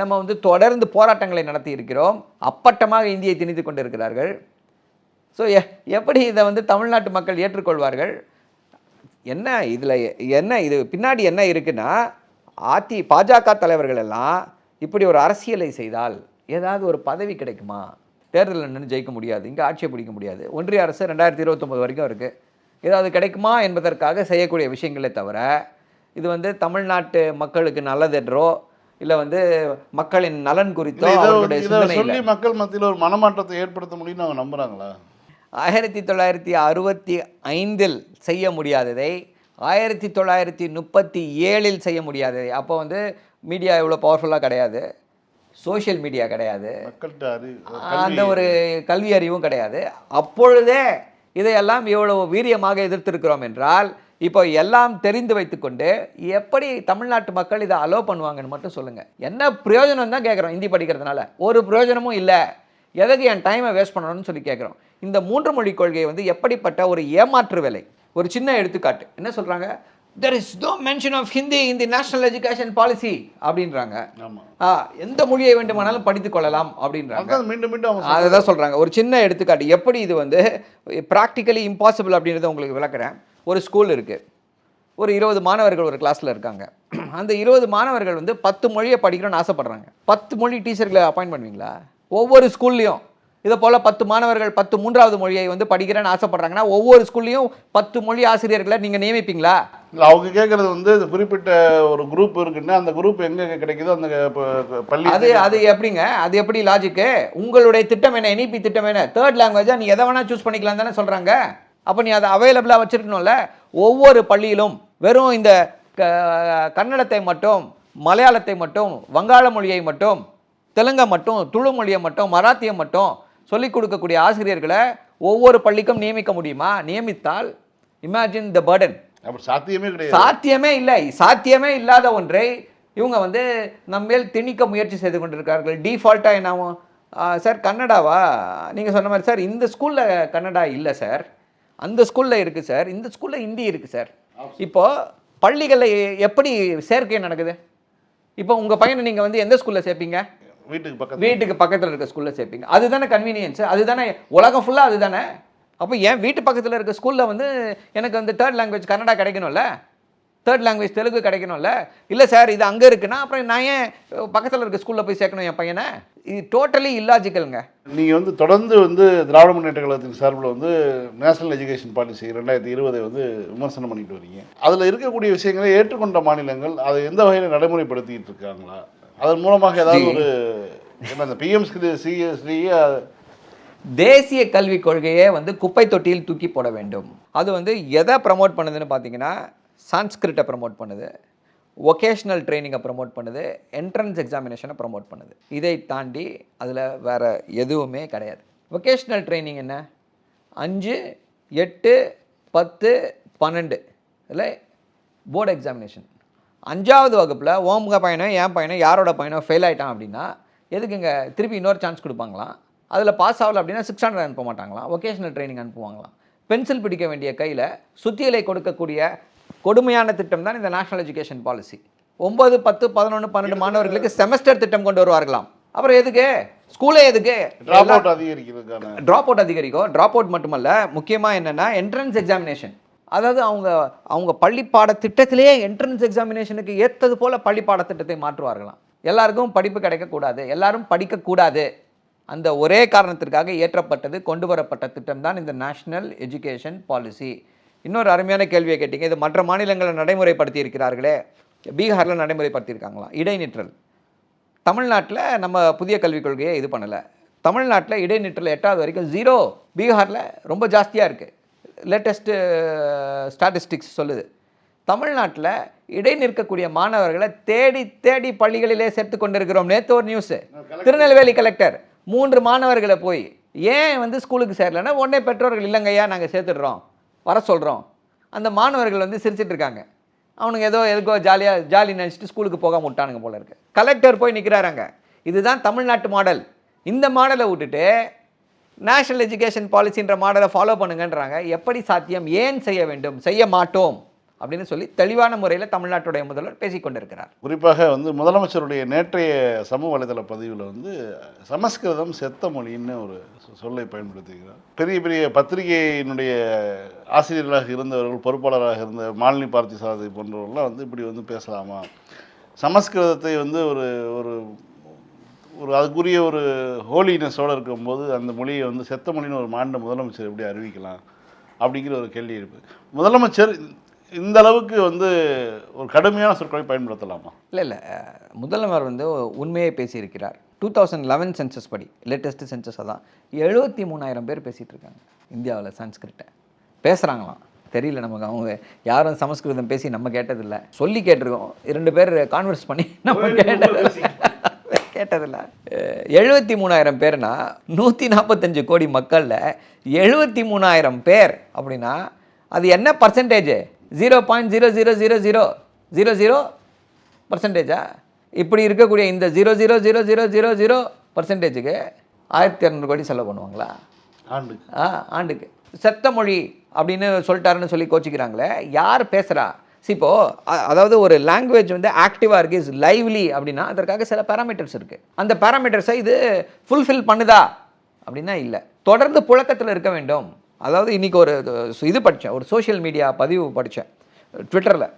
நம்ம வந்து தொடர்ந்து போராட்டங்களை நடத்தி இருக்கிறோம். அப்பட்டமாக இந்தியை திணித்து கொண்டிருக்கிறார்கள். ஸோ எப்படி இதை வந்து தமிழ்நாட்டு மக்கள் ஏற்றுக்கொள்வார்கள்? என்ன இதில் என்ன இது பின்னாடி என்ன இருக்குன்னா அதி பாஜக தலைவர்கள் எல்லாம் இப்படி ஒரு அரசியலை செய்தால் ஏதாவது ஒரு பதவி கிடைக்குமா? தேர்தலில் நின்று ஜெயிக்க முடியாது. இங்கே ஆட்சியை பிடிக்க முடியாது. ஒன்றிய அரசு ரெண்டாயிரத்தி இருபத்தொம்போது வரைக்கும் இருக்குது ஏதாவது கிடைக்குமா என்பதற்காக செய்யக்கூடிய விஷயங்களே தவிர இது வந்து தமிழ்நாட்டு மக்களுக்கு நல்லதென்றோ இல்லை வந்து மக்களின் நலன் குறித்தோ சொல்லி மக்கள் மத்தியில் ஒரு மனமாற்றத்தை ஏற்படுத்த முடியும்னு அவங்க நம்புறாங்களா? ஆயிரத்தி தொள்ளாயிரத்தி அறுபத்தி ஐந்தில் செய்ய முடியாததை ஆயிரத்தி தொள்ளாயிரத்தி முப்பத்தி ஏழில் செய்ய முடியாததை. அப்போ வந்து மீடியா இவ்வளோ பவர்ஃபுல்லாக கிடையாது. சோஷியல் மீடியா கிடையாது. அந்த ஒரு கல்வி அறிவும் கிடையாது. அப்பொழுதே இதையெல்லாம் இவ்வளவு வீரியமாக எதிர்த்திருக்கிறோம் என்றால் இப்போ எல்லாம் தெரிந்து வைத்துக்கொண்டு எப்படி தமிழ்நாட்டு மக்கள் இதை அலோ பண்ணுவாங்கன்னு மட்டும் சொல்லுங்கள் என்ன பிரயோஜனம் தான் கேட்குறோம் ஹிந்தி படிக்கிறதுனால. ஒரு பிரயோஜனமும் இல்லை. எதுக்கு என் டைமை வேஸ்ட் பண்ணணும்னு சொல்லி கேட்குறோம். இந்த மூன்று மொழி கொள்கை வந்து எப்படிப்பட்ட ஒரு ஏமாற்று வேலை? ஒரு சின்ன எடுத்துக்காட்டு. என்ன சொல்கிறாங்க there is no mention of Hindi in the national education policy அப்படின்றாங்க. எந்த மொழியை வேண்டுமானாலும் படித்துக் கொள்ளலாம் அப்படின்றாங்க. மீண்டும் மீண்டும் அவங்க அதை தான் சொல்கிறாங்க ஒரு சின்ன எடுத்துக்காட்டு எப்படி இது வந்து ப்ராக்டிக்கலி இம்பாசிபிள் அப்படின்றத உங்களுக்கு விளக்குறேன். ஒரு ஸ்கூல் இருக்குது ஒரு இருபது மாணவர்கள் ஒரு கிளாஸில் இருக்காங்க. அந்த இருபது மாணவர்கள் வந்து பத்து மொழியை படிக்கணும்னு ஆசைப்படுறாங்க. பத்து மொழி டீச்சர்களை அப்பாயிண்ட் பண்ணுவீங்களா? ஒவ்வொரு ஸ்கூல்லையும் இதை போல் பத்து மாணவர்கள் பத்து மூன்றாவது மொழியை வந்து படிக்கிறேன்னு ஆசைப்படுறாங்கன்னா ஒவ்வொரு ஸ்கூல்லையும் பத்து மொழி ஆசிரியர்களை நீங்கள் நியமிப்பீங்களா? இல்ல அவங்க கேட்கறது வந்து குறிப்பிட்ட ஒரு குரூப் இருக்குன்னா அந்த குரூப் எங்க கிடைக்குதோ அந்த பள்ளி அது அது எப்படிங்க? அது எப்படி லாஜிக்கு உங்களுடைய திட்டம் என்ன? என்இபி திட்டம் என்ன? தேர்ட் லாங்குவேஜாக நீ எதை வேணால் சூஸ் பண்ணிக்கலாம் தானே சொல்கிறாங்க அப்போ நீ அதை அவைலபிளாக வச்சுருக்கணும்ல? ஒவ்வொரு பள்ளியிலும் வெறும் இந்த கன்னடத்தை மட்டும் மலையாளத்தை மட்டும் வங்காள மொழியை மட்டும் தெலுங்கை மட்டும் துளு மொழியை மட்டும் மராத்தியை மட்டும் சொல்லிக் கொடுக்கக்கூடிய ஆசிரியர்களை ஒவ்வொரு பள்ளிக்கும் நியமிக்க முடியுமா? நியமித்தால் இமேஜின் த பர்டன் அப்படி சாத்தியமே கிடையாது. சாத்தியமே இல்லை. சாத்தியமே இல்லாத ஒன்றை இவங்க வந்து நம்மேல் திணிக்க முயற்சி செய்து கொண்டிருக்கார்கள் டிஃபால்ட்டாக என்னாகும் சார் கன்னடாவா? நீங்கள் சொன்ன மாதிரி சார் இந்த ஸ்கூலில் கன்னடா இல்லை சார். அந்த ஸ்கூலில் இருக்குது சார். இந்த ஸ்கூலில் ஹிந்தி இருக்குது சார். இப்போ பள்ளிகளில் எப்படி சேர்க்கை நடக்குது? இப்போ உங்கள் பையனை நீங்கள் வந்து எந்த ஸ்கூலில் சேர்ப்பீங்க? வீட்டுக்கு பக்கத்துல. வீட்டுக்கு பக்கத்தில் இருக்க ஸ்கூலில் சேர்ப்பீங்க. அதுதானே கன்வீனியன்ஸ் அதுதானே உலகம் ஃபுல்லாக அதுதானே? அப்போ ஏன் வீட்டு பக்கத்தில் இருக்க ஸ்கூலில் வந்து எனக்கு வந்து தேர்ட் லாங்குவேஜ் கன்னடா கிடைக்கணும்ல? தேர்ட் லாங்குவேஜ் தெலுங்கு கிடைக்கணும்ல? இல்லை சார் இது அங்கே இருக்குன்னா அப்புறம் நான் ஏன் பக்கத்தில் இருக்க ஸ்கூலில் போய் சேர்க்கணும் என் பையனை? இது டோட்டலி இல்லாஜிக்கலுங்க நீங்க வந்து தொடர்ந்து வந்து திராவிட முன்னேற்ற கழகத்தின் சார்பில் வந்து நேஷனல் எஜுகேஷன் பாலிசி ரெண்டாயிரத்தி இருபதை வந்து விமர்சனம் பண்ணிட்டு வரீங்க. அதுல இருக்கக்கூடிய விஷயங்களை ஏற்றுக்கொண்ட மாநிலங்கள் அதை எந்த வகையில் நடைமுறைப்படுத்திட்டு இருக்காங்களா? அதன் மூலமாக ஏதாவது ஒரு என்ன அந்த பிஎம் சிஎஸ்டி தேசிய கல்விக் கொள்கையே வந்து குப்பை தொட்டியில் தூக்கி போட வேண்டும். அது வந்து எதை ப்ரமோட் பண்ணுதுன்னு பார்த்தீங்கன்னா சான்ஸ்கிரிட்டை ப்ரமோட் பண்ணுது ஒகேஷ்னல் ட்ரைனிங்கை ப்ரமோட் பண்ணுது என்ட்ரன்ஸ் எக்ஸாமினேஷனை ப்ரமோட் பண்ணுது. இதை தாண்டி அதில் வேறு எதுவுமே கிடையாது. ஒகேஷ்னல் ட்ரைனிங் என்ன? அஞ்சு எட்டு பத்து பன்னெண்டு. இல்லை போர்டு எக்ஸாமினேஷன் அஞ்சாவது வகுப்பில் ஓமுக பையனோ என் பையனோ யாரோட பையனோ ஃபெயில் ஆயிட்டான் அப்படின்னா எதுக்குங்க திருப்பி இன்னொரு சான்ஸ் கொடுப்பாங்களாம்? அதில் பாஸ் ஆகல அப்படின்னா சிக்ஸ் ஹண்ட்ரட் அனுப்ப மாட்டாங்களாம். Vocational training அனுப்புவாங்களாம். பென்சில் பிடிக்க வேண்டிய கையில் சுத்தியலை கொடுக்கக்கூடிய கொடுமையான திட்டம் தான் இந்த நேஷனல் எஜுகேஷன் பாலிசி ஒன்பது பத்து பதினொன்று பன்னெண்டு மாணவர்களுக்கு செமஸ்டர் திட்டம் கொண்டு வருவார்களாம். அப்புறம் எதுக்கு? ஸ்கூலே எதுக்கு? டிராப் அவுட் அதிகரிக்கிறதுக்கான. ட்ராப் அவுட் அதிகரிக்கும். ட்ராப் அவுட் மட்டுமல்ல முக்கியமாக என்னென்னா என்ட்ரன்ஸ் எக்ஸாமினேஷன் அதாவது அவங்க அவங்க பள்ளி பாடத்திட்டத்திலேயே என்ட்ரன்ஸ் எக்ஸாமினேஷனுக்கு ஏற்றது போல் பள்ளி பாடத்திட்டத்தை மாற்றுவார்களாம். எல்லாருக்கும் படிப்பு கிடைக்கக்கூடாது எல்லாரும் படிக்கக்கூடாது. அந்த ஒரே காரணத்திற்காக ஏற்றப்பட்டது கொண்டு வரப்பட்ட திட்டம் தான் இந்த நேஷ்னல் எஜுகேஷன் பாலிசி இன்னொரு அருமையான கேள்வியை கேட்டிங்க இது மற்ற மாநிலங்களில் நடைமுறைப்படுத்தி இருக்கிறார்களே பீகாரில் நடைமுறைப்படுத்தியிருக்காங்களாம் இடைநிற்றல். தமிழ்நாட்டில் நம்ம புதிய கல்விக் கொள்கையை இது பண்ணலை. தமிழ்நாட்டில் இடைநிற்றல் எட்டாவது வரைக்கும் ஜீரோ பீகாரில் ரொம்ப ஜாஸ்தியாக இருக்குது லேட்டஸ்ட்டு ஸ்டாட்டிஸ்டிக்ஸ் சொல்லுது. தமிழ்நாட்டில் இடை நிற்கக்கூடிய மாணவர்களை தேடி தேடி பள்ளிகளிலே சேர்த்து கொண்டிருக்கிறோம். நேற்று ஒரு நியூஸு திருநெல்வேலி கலெக்டர். மூன்று மாணவர்களை போய் ஏன் வந்து ஸ்கூலுக்கு சேரலைன்னா உடனே பெற்றோர்கள் இல்லைங்கய்யா நாங்கள் சேர்த்துடுறோம். வர சொல்கிறோம் அந்த மாணவர்கள் வந்து சிரிச்சிட்டு இருக்காங்க. அவனுங்க ஏதோ எதுக்கோ ஜாலியாக ஜாலி நினச்சிட்டு ஸ்கூலுக்கு போகாம விட்டானுங்க போல இருக்கு. கலெக்டர் போய் நிற்கிறாராங்க இதுதான் தமிழ்நாட்டு மாடல். இந்த மாடலை விட்டுட்டு நேஷனல் எஜுகேஷன் பாலிசின்ற மாடலை ஃபாலோ பண்ணுங்கன்றாங்க. எப்படி சாத்தியம்? ஏன் செய்ய வேண்டும்? செய்ய மாட்டோம். அப்படின்னு சொல்லி தெளிவான முறையில் தமிழ்நாட்டுடைய முதல்வர் பேசிக்கொண்டிருக்கிறார். குறிப்பாக வந்து முதலமைச்சருடைய நேற்றைய சமூக வலைதள பதிவில் வந்து சமஸ்கிருதம் செத்த மொழின்னு ஒரு சொல்லை பயன்படுத்துகிறார். பெரிய பெரிய பத்திரிகையினுடைய ஆசிரியர்களாக இருந்தவர்கள் பொறுப்பாளராக இருந்த மாலினி பார்த்திசாரதி போன்றவர்கள்லாம் வந்து இப்படி வந்து பேசலாமா? சமஸ்கிருதத்தை வந்து ஒரு ஒரு ஒரு அதுக்குரிய ஒரு ஹோலினஸோடு இருக்கும்போது அந்த மொழியை வந்து செத்த மொழின்னு ஒரு மாநில முதலமைச்சர் எப்படி அறிவிக்கலாம் அப்படிங்கிற ஒரு கேள்வி இருக்குது முதலமைச்சர் இந்த அளவுக்கு வந்து ஒரு கடுமையான சொற்களை பயன்படுத்தலாமா? இல்லை இல்லை. முதல்வர் வந்து உண்மையை பேசியிருக்கிறார். டூ தௌசண்ட் லெவன் சென்சஸ் படி லேட்டஸ்ட் சென்சஸ் அதான். எழுபத்தி மூணாயிரம் பேர் பேசிகிட்டு இருக்காங்க இந்தியாவில் சன்ஸ்கிரிட்டை. பேசுகிறாங்களாம் தெரியல நமக்கு. அவங்க யாரும் சமஸ்கிருதம் பேசி நம்ம கேட்டதில்ல. சொல்லி கேட்டிருக்கோம். இரண்டு பேர் கான்வர்ஸ் பண்ணி நம்ம கேட்டதில்ல. கேட்டதில்ல. எழுபத்தி மூணாயிரம் பேர்னா நூற்றி நாற்பத்தஞ்சு கோடி மக்களில் எழுபத்தி மூணாயிரம் பேர் அப்படின்னா அது என்ன percentage zero point zero zero zero zero zero zero பர்சன்டேஜா இப்படி இருக்கக்கூடிய இந்த zero zero zero zero zero zero பர்சன்டேஜுக்கு ஆயிரத்தி இரநூறு கோடி செலவு பண்ணுவாங்களா? ஆண்டு ஆ ஆண்டுக்கு. செத்த மொழி அப்படின்னு சொல்லிட்டாருன்னு சொல்லி கோச்சிக்கிறாங்களே யார் பேசுகிறா இப்போ இப்போது அதாவது ஒரு லாங்குவேஜ் வந்து ஆக்டிவாக இருக்குது இஸ் லைவ்லி அப்படின்னா அதற்காக சில பேராமீட்டர்ஸ் இருக்குது அந்த பேராமீட்டர்ஸை இது ஃபுல்ஃபில் பண்ணுதா? அப்படின்னா இல்லை. தொடர்ந்து புழக்கத்தில் இருக்க வேண்டும். அதாவது இன்றைக்கி ஒரு இது படித்தேன் ஒரு சோஷியல் மீடியா பதிவு படித்தேன் ட்விட்டரில்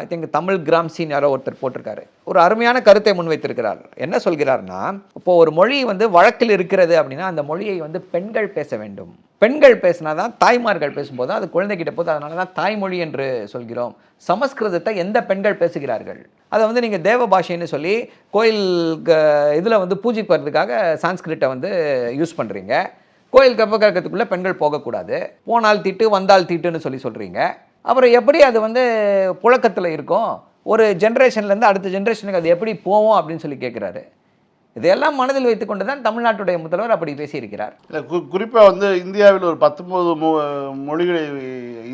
I think Tamil gram scene யாரோ ஒருத்தர் போட்டிருக்காரு. ஒரு அருமையான கருத்தை முன்வைத்திருக்கிறார். என்ன சொல்கிறார்னா இப்போ ஒரு மொழி வந்து வழக்கில் இருக்கிறது அப்படின்னா அந்த மொழியை வந்து பெண்கள் பேச வேண்டும். பெண்கள் பேசினா தான் தாய்மார்கள் பேசும்போது அது குழந்தைகிட்ட போது அதனால தான் தாய்மொழி என்று சொல்கிறோம். சமஸ்கிருதத்தை எந்த பெண்கள் பேசுகிறார்கள்? அதை வந்து நீங்கள் தேவ பாஷைன்னு சொல்லி கோயில் இதில் வந்து பூஜைக்கு வர்றதுக்காக சான்ஸ்கிரிட்டை வந்து யூஸ் பண்ணுறீங்க கோயில் கர்ப்பகிரகத்துக்குள்ளே பெண்கள் போகக்கூடாது. போனால் தீட்டு வந்தால் தீட்டுன்னு சொல்லி சொல்கிறீங்க அப்புறம் எப்படி அது வந்து புழக்கத்தில் இருக்கும்? ஒரு ஜென்ரேஷன்லேருந்து அடுத்த ஜென்ரேஷனுக்கு அது எப்படி போவோம் அப்படின்னு சொல்லி கேட்குறாரு இதையெல்லாம் மனதில் வைத்துக்கொண்டு தான் தமிழ்நாட்டுடைய முதல்வர் அப்படி பேசியிருக்கிறார். இல்லை கு குறிப்பாக வந்து இந்தியாவில் ஒரு பத்தொம்போது மொ மொழிகளை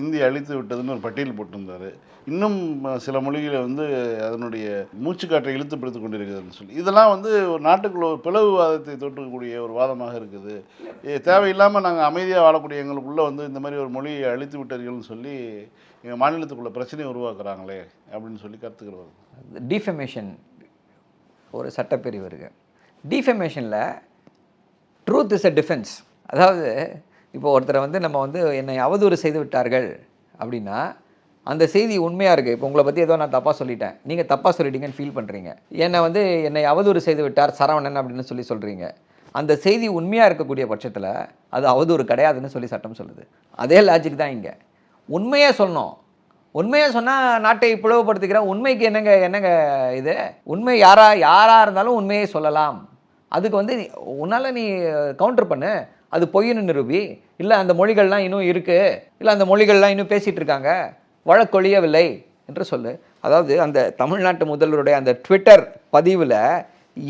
இந்திய அழித்து விட்டதுன்னு ஒரு பட்டியல் போட்டிருந்தார். இன்னும் சில மொழிகளை வந்து அதனுடைய மூச்சுக்காற்றை இழுத்து பிடித்து கொண்டிருக்குதுன்னு சொல்லி. இதெல்லாம் வந்து ஒரு நாட்டுக்குள்ள ஒரு பிளவுவாதத்தை தொட்டக்கூடிய ஒரு வாதமாக இருக்குது. தேவையில்லாமல் நாங்கள் அமைதியாக வாழக்கூடிய எங்களுக்குள்ளே வந்து இந்த மாதிரி ஒரு மொழியை அழித்து விட்டீர்கள்னு சொல்லி எங்கள் மாநிலத்துக்குள்ள பிரச்சனையை உருவாக்குறாங்களே அப்படின்னு சொல்லி கருத்துக்கள் வருது. டிஃபமேஷன் ஒரு சட்டப்பிரிவு இருக்கு. டிஃபமேஷனில் ட்ரூத் இஸ் அ டிஃபென்ஸ் அதாவது இப்போ ஒருத்தரை வந்து நம்ம வந்து என்னை அவதூறு செய்து விட்டார்கள் அப்படின்னா அந்த செய்தி உண்மையாக இருக்குது இப்போ உங்களை பற்றி ஏதோ நான் தப்பாக சொல்லிட்டேன். நீங்கள் தப்பாக சொல்லிட்டீங்கன்னு ஃபீல் பண்ணுறீங்க என்னை வந்து என்னை அவதூறு செய்து விட்டார் சரவணன் அப்படின்னு சொல்லி சொல்கிறீங்க அந்த செய்தி உண்மையாக இருக்கக்கூடிய பட்சத்தில் அது அவதூறு கிடையாதுன்னு சொல்லி சட்டம் சொல்லுது. அதே லாஜிக் தான் இங்கே. உண்மையே சொன்னோம் உண்மையை சொன்னால் நாட்டை பிளவுபடுத்திக்கிற உண்மைக்கு என்னங்க என்னங்க இது? உண்மை யாராக யாராக இருந்தாலும் உண்மையை சொல்லலாம். அதுக்கு வந்து நீ- நீ கவுண்டர் பண்ணு. அது பொய்ன்னு நிரூபி. இல்லை அந்த மொழிகள்லாம் இன்னும் இருக்குது இல்லை அந்த மொழிகள்லாம் இன்னும் பேசிகிட்டு இருக்காங்க. வழக்கொழியவில்லை என்று சொல்லு. அதாவது அந்த தமிழ்நாட்டு முதல்வருடைய அந்த ட்விட்டர் பதிவில்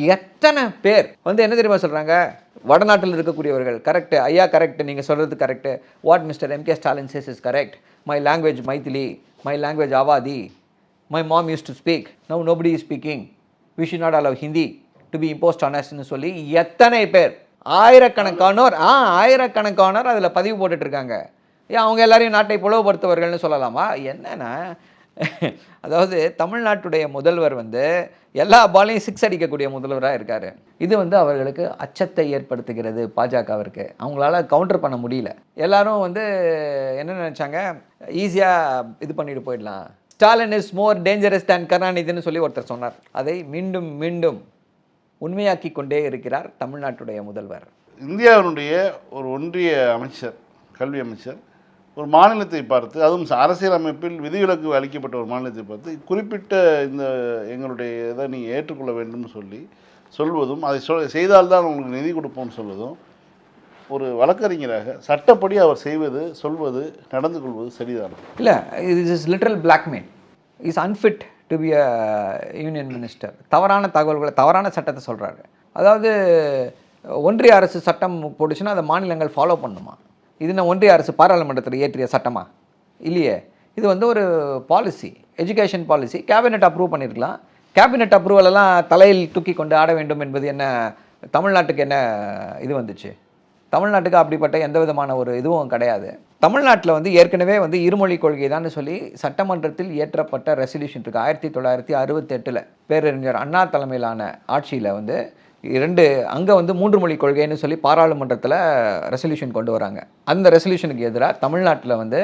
எத்தனை பேர் வந்து என்ன தெரியுமா சொல்கிறாங்க வடநாட்டில் இருக்கக்கூடியவர்கள். கரெக்டு ஐயா கரெக்ட் நீங்கள் சொல்கிறது correct what Mister MK Stalin says is correct my language Maithili my language Awadhi my mom used to speak now nobody is speaking we should not allow Hindi to be imposed ஆனஸ்ட்னு சொல்லி எத்தனை பேர்? ஆயிரக்கணக்கானோர். ஆ ஆயிரக்கணக்கானோர் அதில் பதிவு போட்டுட்டு இருக்காங்க ஏன் அவங்க எல்லாரையும் நாட்டை புலவுபடுத்துவர்கள்னு சொல்லலாமா. என்னன்னா அதாவது தமிழ்நாட்டுடைய முதல்வர் வந்து எல்லா பாலையும் சிக்ஸ் அடிக்கக்கூடிய முதல்வராக இருக்கார். இது வந்து அவர்களுக்கு அச்சத்தை ஏற்படுத்துகிறது பாஜகவிற்கு. அவங்களால கவுண்டர் பண்ண முடியல. எல்லாரும் வந்து என்ன நினச்சாங்க? ஈஸியாக இது பண்ணிட்டு போயிடலாம். Stalin is more dangerous than கருணாநிதினு சொல்லி ஒருத்தர் சொன்னார். அதை மீண்டும் மீண்டும் உண்மையாக்கி கொண்டே இருக்கிறார் தமிழ்நாட்டுடைய முதல்வர். இந்தியாவினுடைய ஒரு ஒன்றிய அமைச்சர் கல்வி அமைச்சர் ஒரு மாநிலத்தை பார்த்து அதுவும் அரசியல் அமைப்பில் விதிவிலக்கு அளிக்கப்பட்ட ஒரு மாநிலத்தை பார்த்து குறிப்பிட்ட இந்த எங்களுடைய இதை நீங்கள் ஏற்றுக்கொள்ள வேண்டும்னு சொல்லி சொல்வதும் அதை சொல் செய்தால்தான் உங்களுக்கு நிதி கொடுப்போம்னு சொல்வதும் ஒரு வழக்கறிஞராக சட்டப்படி அவர் செய்வது சொல்வது நடந்து கொள்வது சரிதானே? இல்லை இது is literal blackmail is unfit to be a union minister தவறான தகவல்களை தவறான சட்டத்தை சொல்கிறாரு அதாவது ஒன்றிய அரசு சட்டம் போட்டுச்சுன்னா அதை மாநிலங்கள் ஃபாலோ பண்ணுமா? இது என்ன ஒன்றிய அரசு பாராளுமன்றத்தில் இயற்றிய சட்டமா? இல்லையே. இது வந்து ஒரு policy education policy cabinet approve பண்ணியிருக்கலாம் கேபினெட் அப்ரூவலெல்லாம் தலையில் தூக்கி கொண்டு ஆட வேண்டும் என்பது என்ன தமிழ்நாட்டுக்கு என்ன இது வந்துச்சு? தமிழ்நாட்டுக்கு அப்படிப்பட்ட எந்த விதமான ஒரு இதுவும் கிடையாது. தமிழ்நாட்டில் வந்து ஏற்கனவே வந்து இருமொழி கொள்கை தான் சொல்லி சட்டமன்றத்தில் இயற்றப்பட்ட ரெசல்யூஷன் இருக்குது ஆயிரத்தி தொள்ளாயிரத்தி அறுபத்தெட்டில் பேரறிஞர் அண்ணா தலைமையிலான ஆட்சியில் வந்து இரண்டு அங்கே வந்து மூன்று மொழி கொள்கைன்னு சொல்லி பாராளுமன்றத்தில் ரெசல்யூஷன் கொண்டு வராங்க. அந்த ரெசல்யூஷனுக்கு எதிராக தமிழ்நாட்டில் வந்து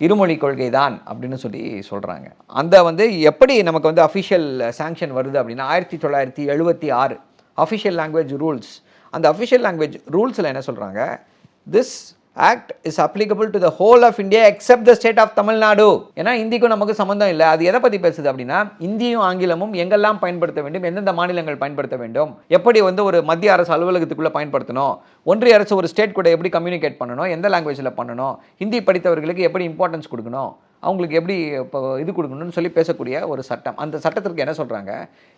இருமொழி கொள்கை தான் அப்படின்னு சொல்லி சொல்கிறாங்க அந்த வந்து எப்படி நமக்கு வந்து அஃபிஷியல் சாங்ஷன் வருது அப்படின்னா ஆயிரத்தி தொள்ளாயிரத்தி எழுபத்தி ஆறு அஃபிஷியல் லாங்குவேஜ் ரூல்ஸ் அந்த அஃபிஷியல் லாங்குவேஜ் ரூல்ஸில் என்ன சொல்கிறாங்க this act is applicable to the whole of India except the state of Tamil Nadu ஏன்னா இந்திக்கும் நமக்கு சம்மந்தம் இல்லை. அது எதை பற்றி பேசுது அப்படின்னா இந்தியும் ஆங்கிலமும் எங்கெல்லாம் பயன்படுத்த வேண்டும் எந்தெந்த மாநிலங்கள் பயன்படுத்த வேண்டும் எப்படி வந்து ஒரு மத்திய அரசு அலுவலகத்துக்குள்ளே பயன்படுத்தணும் ஒன்றிய அரசு ஒரு ஸ்டேட் கூட எப்படி கம்யூனிகேட் பண்ணணும் எந்த லாங்குவேஜில் பண்ணணும் ஹிந்தி படித்தவர்களுக்கு எப்படி இம்பார்ட்டன்ஸ் கொடுக்கணும் அவங்களுக்கு எப்படி இப்போ இது கொடுக்கணும்னு சொல்லி பேசக்கூடிய ஒரு சட்டம். அந்த சட்டத்திற்கு என்ன சொல்கிறாங்க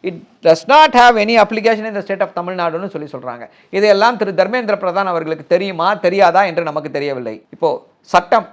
it does not have any application in the state of தமிழ்நாடுன்னு சொல்லி சொல்கிறாங்க இதையெல்லாம் திரு தர்மேந்திர பிரதான் அவர்களுக்கு தெரியுமா தெரியாதா என்று நமக்கு தெரியவில்லை. இப்போது சட்டம்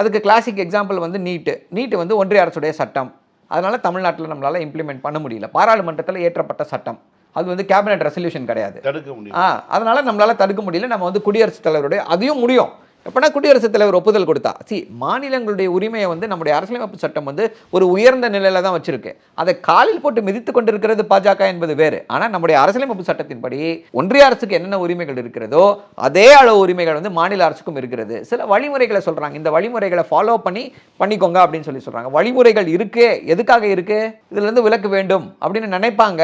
அதுக்கு கிளாசிக் எக்ஸாம்பிள் வந்து நீட்டு நீட்டு வந்து ஒன்றிய அரசுடைய சட்டம். அதனால் தமிழ்நாட்டில் நம்மளால் இம்ப்ளிமெண்ட் பண்ண முடியல. பாராளுமன்றத்தில் ஏற்றப்பட்ட சட்டம். அது வந்து கேபினட் ரெசல்யூஷன் கிடையாது. தடுக்க முடியும் ஆ அதனால் நம்மளால் தடுக்க முடியல. நம்ம வந்து குடியரசுத் தலைவருடைய அதையும் முடியும். எப்படின்னா குடியரசுத் தலைவர் ஒப்புதல் கொடுத்தா. சி மாநிலங்களுடைய உரிமையை வந்து நம்முடைய அரசியலமைப்பு சட்டம் வந்து ஒரு உயர்ந்த நிலையில தான் வச்சிருக்கு. அதை காலில் போட்டு மிதித்து கொண்டிருக்கிறது பாஜக என்பது வேறு. ஆனால் நம்முடைய அரசியலமைப்பு சட்டத்தின்படி ஒன்றிய அரசுக்கு என்னென்ன உரிமைகள் இருக்கிறதோ அதே அளவு உரிமைகள் வந்து மாநில அரசுக்கும் இருக்கிறது. சில வழிமுறைகளை சொல்றாங்க. இந்த வழிமுறைகளை ஃபாலோ பண்ணி பண்ணிக்கோங்க அப்படின்னு சொல்லி சொல்றாங்க. வழிமுறைகள் இருக்கு. எதுக்காக இருக்கு? இதுல இருந்து விலக்கு வேண்டும் அப்படின்னு நினைப்பாங்க.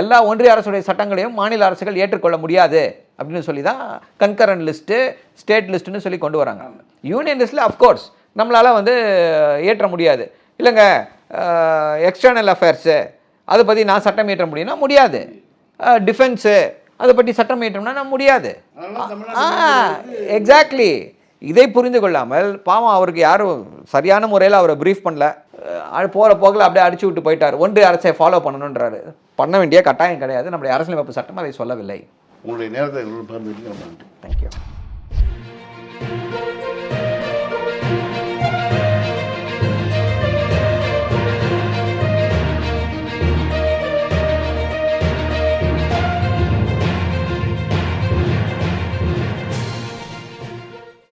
எல்லா ஒன்றிய அரசுடைய சட்டங்களையும் மாநில அரசுகள் ஏற்றுக்கொள்ள முடியாது அப்படின்னு சொல்லி தான் கன்கரண்ட் லிஸ்ட்டு ஸ்டேட் லிஸ்ட்டுன்னு சொல்லி கொண்டு வராங்க. யூனியன் லிஸ்ட்டில் அஃப்கோர்ஸ் நம்மளால் வந்து ஏற்ற முடியாது. இல்லைங்க எக்ஸ்டர்னல் அஃபேர்ஸு அதை பற்றி நான் சட்டம் ஏற்ற முடியும்னா முடியாது. டிஃபென்ஸு அதை பற்றி சட்டம் ஏற்றோம்னா நான் முடியாது. எக்ஸாக்ட்லி இதை புரிந்து கொள்ளாமல் பாவம் அவருக்கு யாரும் சரியான முறையில் அவரை ப்ரீஃப் பண்ணல. போகிற போக்கில் அப்படியே அடிச்சு விட்டு போயிட்டார். ஒன்றிய அரசை ஃபாலோ பண்ணணுன்றாரு பண்ண வேண்டிய கட்டாயம் கிடையாது. நம்முடைய அரசியலமைப்பு சட்டம் அதை சொல்லவில்லை. உங்களுடைய நேரத்தை தேங்க்யூ